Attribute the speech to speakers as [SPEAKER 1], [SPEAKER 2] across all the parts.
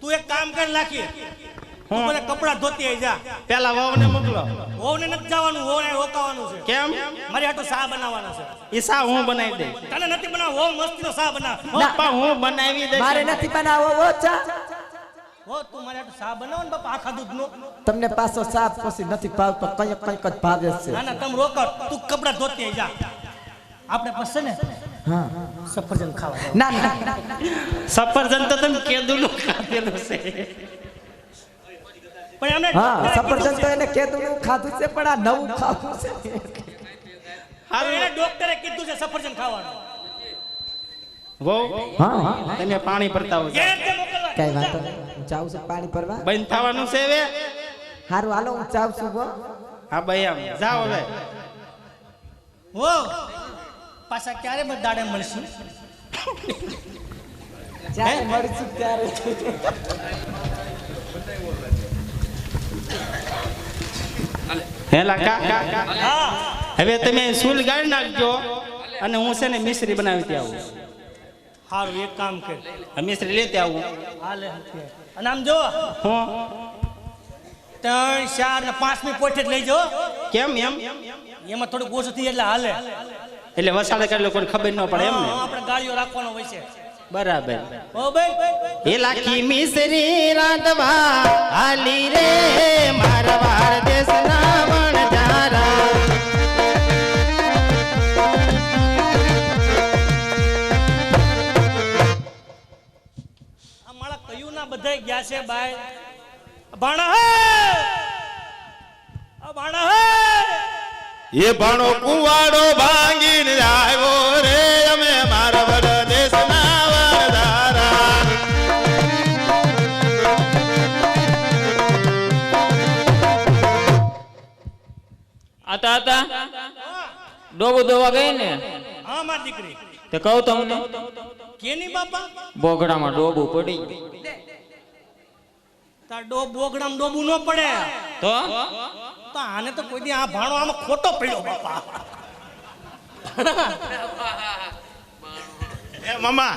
[SPEAKER 1] તું એક કામ કરી નાખી. તું
[SPEAKER 2] હું?
[SPEAKER 1] મને કપડા ધોતી આઈ જા.
[SPEAKER 2] પેલા વહુને મોકલો.
[SPEAKER 1] વહુને નથી જવાનું વહુને રોકાવાનું છે.
[SPEAKER 2] કેમ?
[SPEAKER 1] મારી હાટુ શા બનાવવાનો છે.
[SPEAKER 2] એ સા હું બનાવી દઈશ?
[SPEAKER 1] તને નથી બનાવ વહુ મસ્તીનો સા બનાવ.
[SPEAKER 2] બાપા હું બનાવી દઈશ.
[SPEAKER 3] મારે નથી બનાવવો ઓ ચા.
[SPEAKER 1] તું મારી હાટુ શા બનાવ ને બાપા આખા દૂધનો.
[SPEAKER 3] તમને પાછો સાપ પછી નથી ભાવતો કંઈક કંઈક જ ભાવે છે.
[SPEAKER 1] ના ના તમે રોકો તું કપડા ધોતી આઈ જા. આપણે પછી ને
[SPEAKER 3] હા.
[SPEAKER 1] સફરજન ખાવા
[SPEAKER 3] ના ના.
[SPEAKER 2] સફરજન તો તમે કેદુનું ખાધેલું છે.
[SPEAKER 1] પણ એમને
[SPEAKER 3] હા સફરજન તો એને કેદુનું ખાધું છે પણ આ નવું ખાવું છે.
[SPEAKER 1] હવે એને ડોક્ટરે કીધું છે સફરજન ખાવાનું.
[SPEAKER 2] વહુ
[SPEAKER 3] હા હા.
[SPEAKER 2] તમે પાણી ભરતા
[SPEAKER 1] તે
[SPEAKER 3] કઈ વાંધો હું છું પાણી ભરવા.
[SPEAKER 2] બંધ થવાનું છે હવે?
[SPEAKER 3] હારું હાલો હું છું હા
[SPEAKER 2] ભાઈ આમ. જાઓ હવે.
[SPEAKER 1] હો પાછા ક્યારે બધા દાડે મળશું
[SPEAKER 3] જ્યારે મળીશું ત્યારે.
[SPEAKER 2] હેલા કા કા કા હવે તમે સુલ ગાળી નાખજો અને હું છે ને મિશ્રી બનાવી ત્યાં આવું.
[SPEAKER 1] સારું એક કામ કર.
[SPEAKER 2] મિશ્રી લેતી આવું.
[SPEAKER 1] હાલે અને આમ જો.
[SPEAKER 2] હું.
[SPEAKER 1] ત્રણ ચાર ને પાંચમી પોઠે જ લઈ જાઓ
[SPEAKER 2] કેમ એમ?
[SPEAKER 1] એમાં થોડુંક ઓછું થઈ એટલે હાલે.
[SPEAKER 2] એટલે વસાડે કરે લોકોને ખબર ન પડે એમ ને
[SPEAKER 1] આપણે ગાડીઓ રાખવાનો હોય છે.
[SPEAKER 2] બરાબર.
[SPEAKER 1] હો ભાઈ.
[SPEAKER 2] એ લાખી મિશ્રી રાંધવા હાલી રે મારવાર દેશના વણજારા
[SPEAKER 1] આ મારા કયું ના બધાય ગયા છે બાય ભાણા હે! ભાણા હે!
[SPEAKER 4] એ ભાણો કુવાડો ભાંગીને
[SPEAKER 5] આતા આતા. ડોબો દોવા ગઈ ને?
[SPEAKER 1] હા મારી દીકરી.
[SPEAKER 5] તે કહું તમને
[SPEAKER 1] કેની બાપા?
[SPEAKER 5] બોગડામાં ડોબું પડી
[SPEAKER 1] તાર ડોબ બોગડામાં ડોબું ન પડે.
[SPEAKER 5] તો?
[SPEAKER 1] તો આને તો કોઈ દી આ ભાણો આમ ખોટો પડ્યો બાપા.
[SPEAKER 4] એ મમા.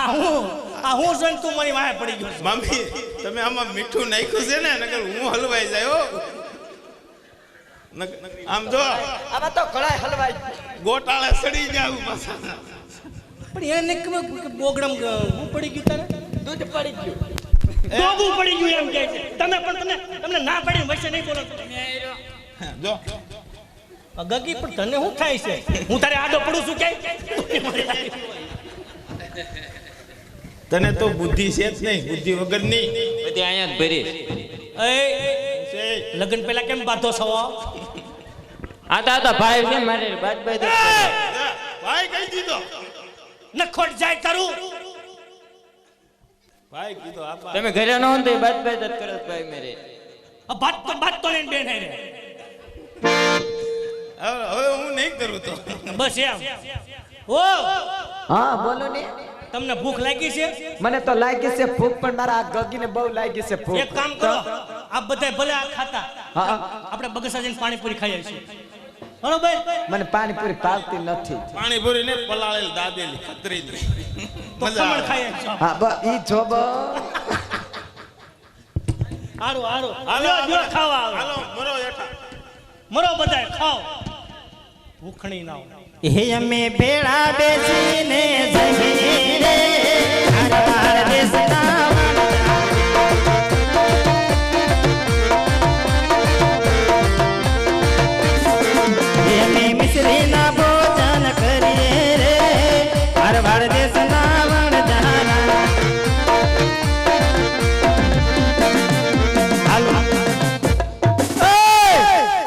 [SPEAKER 1] આ હું આ હું જોઈને તું મારી વાહે પડી ગયો.
[SPEAKER 4] મમ્મી તમે આમાં મીઠું નાખ્યું છે ને નકર હું હલવાઈ જાય આમ જો
[SPEAKER 3] આમાં તો કળાય હલવાય.
[SPEAKER 4] ગોટાળે સડી જાવ પાછા.
[SPEAKER 1] પણ એને કે બોગડામ હું પડી ગયું તારે?
[SPEAKER 3] દૂધ પડી ગયું.
[SPEAKER 1] ડોબું પડી ગયું એમ કહે છે. તમે પણ તમે તમને ના પડી વચ્ચે નહીં બોલો
[SPEAKER 4] જો.
[SPEAKER 1] ગગી પણ તને શું થાય છે? હું તારે આડો પડું છું કે
[SPEAKER 4] તને તો બુદ્ધિ છે જ નહીં બુદ્ધિ વગર નહીં.
[SPEAKER 5] બધી અહીંયા જ ભરી.
[SPEAKER 1] લગ્ન પહેલા કેમ બાંધો છો
[SPEAKER 5] આતા તા ભાઈ છે મારે કરે.
[SPEAKER 4] એ, ભાઈ કહી દીધો.
[SPEAKER 1] નખોટ જાય તારું.
[SPEAKER 4] ભાઈ કીધો આપા
[SPEAKER 5] તમે ઘરે ન હો તો બાદ બાદ જ ભાઈ મેરે.
[SPEAKER 1] આ ભાત તો ભાત તો લઈને બેઠે રે
[SPEAKER 4] હવે હું નહીં કરું તો.
[SPEAKER 1] બસ એમ. ઓ
[SPEAKER 3] હા બોલો ને.
[SPEAKER 1] તમને ભૂખ લાગી છે?
[SPEAKER 3] મને તો લાગી છે ભૂખ પણ મારા આ ગગીને બહુ લાગી છે ભૂખ.
[SPEAKER 1] એક કામ કરો. આ બધા ભલે આ ખાતા.
[SPEAKER 3] હા, હા.
[SPEAKER 1] આપણે બગસા જઈને પાણીપુરી ખાઈ આવીશું. બરોબર?
[SPEAKER 3] મને પાણીપુરી પાલતી નથી.
[SPEAKER 4] પાણીપુરી ને પલાળેલ દાદેલી ખતરી
[SPEAKER 1] તો
[SPEAKER 4] મજા આવે.
[SPEAKER 3] હા બસ ઈ જોબ
[SPEAKER 1] હારું હારું.
[SPEAKER 4] હાલો
[SPEAKER 1] લ્યો, ખાવા આવો.
[SPEAKER 4] હાલો મરો એઠા
[SPEAKER 1] મરો બધાય ખાઓ. ભૂખણી ના
[SPEAKER 2] હે અમે ભેળા બેસીને જઈએ રે.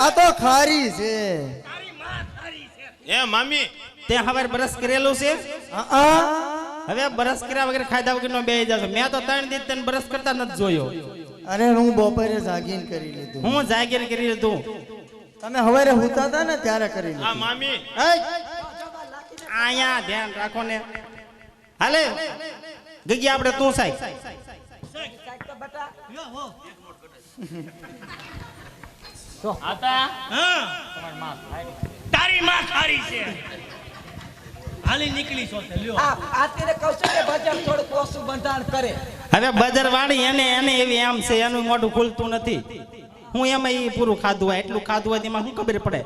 [SPEAKER 6] આ તો ખારી છે
[SPEAKER 4] એ મામી
[SPEAKER 2] તે હવે બ્રશ કરેલું છે હવે બ્રશ કર્યા વગર ખાધા વગર નો બે જશે મેં તો ત્રણ દિવસ તને બ્રશ કરતા નથી જોયો
[SPEAKER 6] અરે હું બપોરે જાગીન કરી લીધું
[SPEAKER 2] હું જાગીન કરી લીધું
[SPEAKER 6] તમે હવારે હુતા હતા ને ત્યારે કરી લીધું હા
[SPEAKER 4] મામી
[SPEAKER 2] અહીંયા ધ્યાન રાખો ને હાલે ગગી આપણે તું સાઈ
[SPEAKER 5] આતા?
[SPEAKER 1] હા. તારી માં ખારી છે. હાલી નીકળી છો લ્યો.
[SPEAKER 3] આ આ તેને કહું છું કે ભજન થોડુંક ઓછું બંધાણ કરે.
[SPEAKER 2] હવે બજાર વાળી એને એને એવી એમ છે એનું મોઢું ખુલતું નથી. હું એમાં પૂરું ખાધું હોય એટલું ખાધું હોય તેમાં શું ખબર પડે?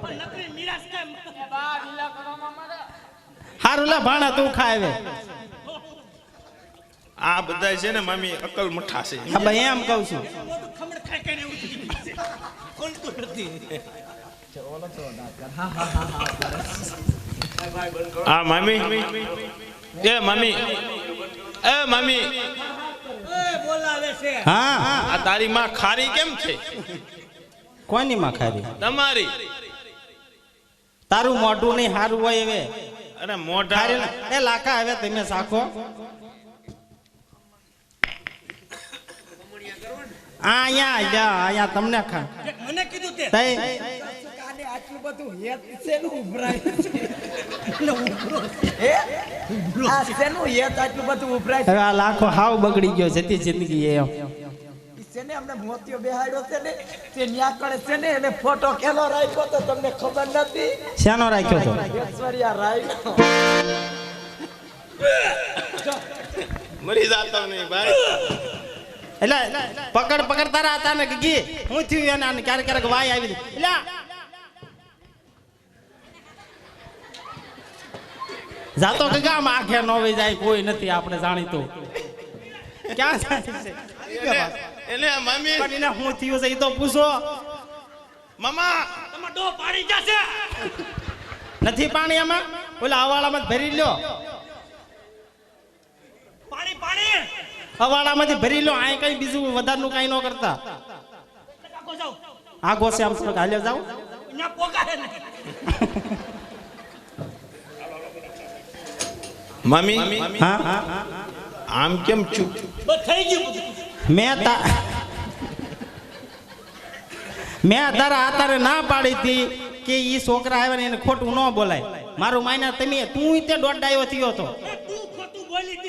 [SPEAKER 2] હારું લા ભાણા તું ખાવે
[SPEAKER 4] આ બધા છે ને મામી અકલ મુઠ્ઠા છે.
[SPEAKER 2] એમ કહું છું.
[SPEAKER 1] ખોલતું નથી
[SPEAKER 4] હા મામી. એ મામી. એ મામી.
[SPEAKER 1] એ
[SPEAKER 2] હા.
[SPEAKER 4] આ તારી માં ખારી કેમ છે?
[SPEAKER 2] કોની માં ખારી?
[SPEAKER 4] તમારી.
[SPEAKER 2] તારું મોઢું નહીં સારું હોય હવે
[SPEAKER 4] અરે મોઢા.
[SPEAKER 2] એ લાકા હવે તમે સાખો આ અહીંયા જા અહીંયા તમને ખા.
[SPEAKER 1] મને કીધું તે?
[SPEAKER 2] તઈ
[SPEAKER 3] કાલે આટલું બધું હેત શેનું ઉભરાય? છે?
[SPEAKER 1] એટલે ઉભરો. છે.
[SPEAKER 3] હે? આ સેનું હેત આટલું બધું ઉભરાય? છે?
[SPEAKER 2] હવે આ લાખો હાવ બગડી ગયો જતી જિંદગી એમ
[SPEAKER 3] ઈ છે ને અમને મોતીઓ બેહાડ્યો છે ને? તે ન્યા કરે છે ને એને ફોટો કેનો રાખ્યો તો તમને ખબર નથી?
[SPEAKER 2] શેનો રાખ્યો તો?
[SPEAKER 3] ઐશ્વર્યા રાય
[SPEAKER 4] મરી જાતો નહીં ભાઈ.
[SPEAKER 2] એટલે પકડ પકડ તારા હતા ને ગી. હું થયું એના ક્યારેક ક્યારેક વાય આવી એટલે જાતો કે ગામ આખે નો વઈ જાય કોઈ નથી આપણે જાણીતું. ક્યાં જાય એટલે
[SPEAKER 4] એને- એને આ મામી
[SPEAKER 2] પણ હું થયું છે એ તો પૂછો.
[SPEAKER 4] મામા
[SPEAKER 1] તમે ડો પાડી જશે.
[SPEAKER 2] નથી પાણી આમાં? ઓલા હવાળામાં જ ભરી લ્યો
[SPEAKER 1] પાણી પાણી
[SPEAKER 2] હવાળામાંથી ભરી લો આ કઈ બીજું વધારનું કઈ ન કરતા.
[SPEAKER 1] જાઓ
[SPEAKER 2] આ ગોસે આમ થોડુંક હાલ્યો જાવ
[SPEAKER 1] અહીંયા પોગાડે નહીં.
[SPEAKER 4] મામી
[SPEAKER 2] હા હા.
[SPEAKER 4] આમ કેમ ચૂપ?
[SPEAKER 1] થઈ ગયું
[SPEAKER 2] મેં તા મેં તારા આતારે ના પાડી હતી કે એ છોકરા આવ્યા ને એને ખોટું ન બોલાય. મારું માયના તમે તું તે દોડાયો થયો હતી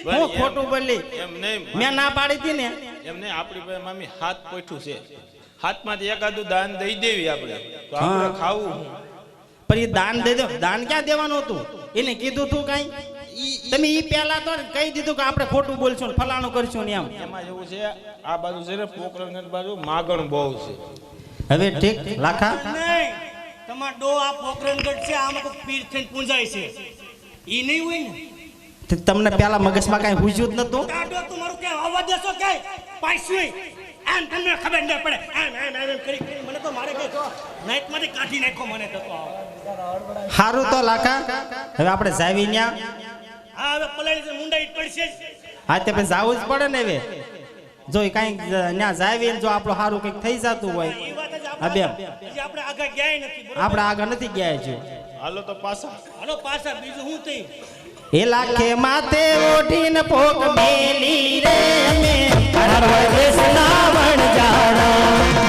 [SPEAKER 2] હું ખોટું બોલી?
[SPEAKER 4] એમ નહીં
[SPEAKER 2] મેં ના પાડી હતી ને.
[SPEAKER 4] એમ નહીં આપણી પાસે મામી હાથ પોઠું છે. હાથમાંથી એકાદું દાન દઈ દેવી આપણે. તો આપણે ખાવું હું?
[SPEAKER 2] પણ એ દાન દઈ દો દાન ક્યાં દેવાનું હતું? એને કીધું તું કઈ? તમે ઈ પહેલા તો કહી દીધું કે આપણે ખોટું બોલશું ને ફલાણું કરશું ને એમ.
[SPEAKER 4] એમાં એવું છે આ બાજુ છે ને પોકરણગઢ બાજુ માગણ બહુ છે.
[SPEAKER 2] હવે ઠીક લાખા?
[SPEAKER 1] નહીં તમારો ડો આ પોકરણગઢ છે આમાં કોઈ પીર થઈને પૂંજાય છે. ઈ નહીં હોય ને?
[SPEAKER 2] તમને પેલા મગજમાં કઈ હુજ્યું જ નતું?
[SPEAKER 1] તાડો તમારું કે આવવા દેશો કે પાછું આમ તમને ખબર ન પડે. આમ આમ આમ કરી કરી. મને તો મારે કે નાઈટમાંથી કાઢી નાખો મને તો
[SPEAKER 2] લાખા હવે આપણે જાવી ન્યા.
[SPEAKER 1] હા હવે પલાળી છે મુંડાઈ પડશે જ.
[SPEAKER 2] હા તે જાવું જ પડે ને હવે. જો કંઈક ન્યા જાવી ને જો આપણું સારું કંઈક થઈ જતું હોય.
[SPEAKER 1] આપણે આગળ ગયા નથી
[SPEAKER 2] આપણે આગળ નથી ગયા છે
[SPEAKER 4] હાલો તો પાછા.
[SPEAKER 1] હાલો પાછા બીજું શું થઈ
[SPEAKER 2] એ લાખે માથે ઓઢીને પોક મેલી રે અમે. હરવા દેશના વણજારા